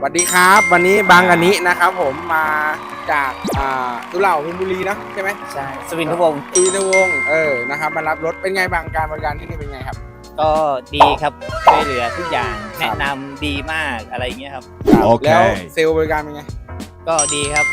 สวัสดีครับ วันนี้บางกันนี้นะครับ ผมมาจากอ่าตุเหล่าพิมบุรีเนอะใช่ไหมใช่สวินทวงศ์ตุยนวงศ์เออนะครับมารับรถเป็นไงบางการบริการที่นี่เป็นไงครับ ก็ดีครับช่วยเหลือทุกอย่างครับ แนะนำดีมากอะไรเงี้ยครับ โอเค แล้วเซลล์บริการเป็นไง ก็ดีครับ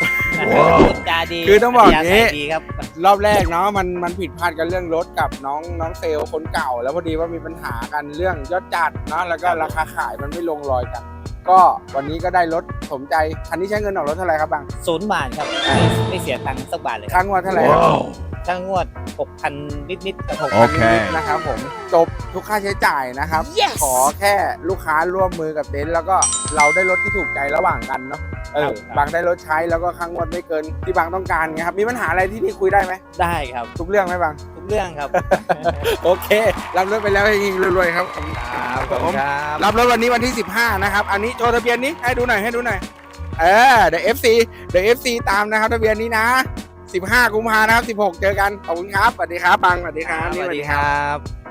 ว้าวพูดจาดีคือต้องบอกอย่างนี้ นี้ดีครับ รอบแรกเนาะมันมันผิดพลาดกันเรื่องรถกับน้องน้องเซลล์คนเก่า แล้วพอดีว่ามีปัญหากันเรื่องยอดจัดเนาะแล้วก็ราคาขายมันไม่ลงรอยกัน ก็วันนี้ก็ได้รถสมใจคันนี้ใช้เงินออกรถเท่าไหร่ครับบางศูนย์บาทครับไม่ไม่เสียตังค์สักบาทเลยคค้ารับงว่าเท่าไหร่ครับถ้างวด 6,000 นิดๆครับผมโอเค นะครับผมจบทุกค่าใช้จ่ายนะครับ ขอแค่ลูกค้าร่วมมือกับเต็นท์แล้วก็เราได้รถที่ถูกใจระหว่างกันเนาะเออบางได้รถใช้แล้วก็ค้างงวดไม่เกินที่บางต้องการไงครับมีปัญหาอะไรที่นี่คุยได้ไหมได้ครับ ทุกเรื่องไหมบางทุก เรื่องครับ โอเครับรถไปแล้วให้ยิงรวยๆครับครับผมรับรถวันนี้วันที่ 15 นะครับ อันนี้โชว์ทะเบียนนี้ให้ดูหน่อยให้ดูหน่อย เออเดี๋ยว FC เดี๋ยว FC ตามนะครับทะเบียนนี้นะ 15 กุมภานะครับ 16 เจอกัน ขอบคุณครับ สวัสดีครับ ปัง สวัสดีครับสนี่วัสดีครับ